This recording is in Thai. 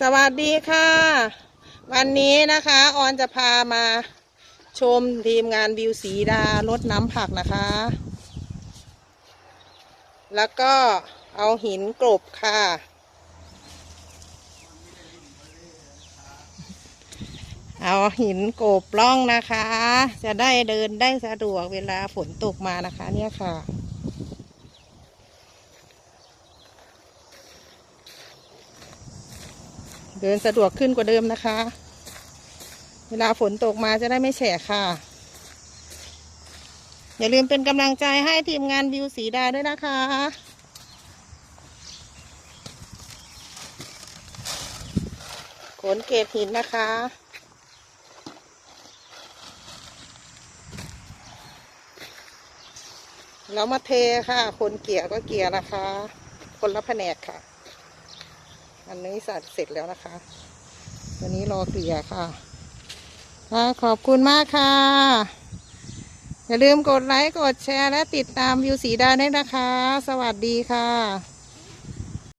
สวัสดีค่ะ วันนี้นะคะออนจะพามาชมทีมงานบิวสีดารดน้ำผักนะคะ แล้วก็เอาหินกลบค่ะ เอาหินกบล่องนะคะ จะได้เดินได้สะดวกเวลาฝนตกมานะคะเนี่ยค่ะ เดินสะดวกขึ้นกว่าเดิมนะคะ เวลาฝนตกมาจะได้ไม่แฉะค่ะ อย่าลืมเป็นกำลังใจให้ทีมงานวิวสีดาด้วยนะคะขนเก็บหินนะคะแล้วมาเทค่ะ คนเกี่ยก็เกี่ยนะคะ คนละแผนกค่ะ อันนี้สัตว์เสร็จแล้วนะคะวันนี้รอเกลี่ยค่ะค่ะขอบคุณมากค่ะ อย่าลืมกดไลค์ กดแชร์ และติดตามวิวสีดาด้วยนะคะ สวัสดีค่ะ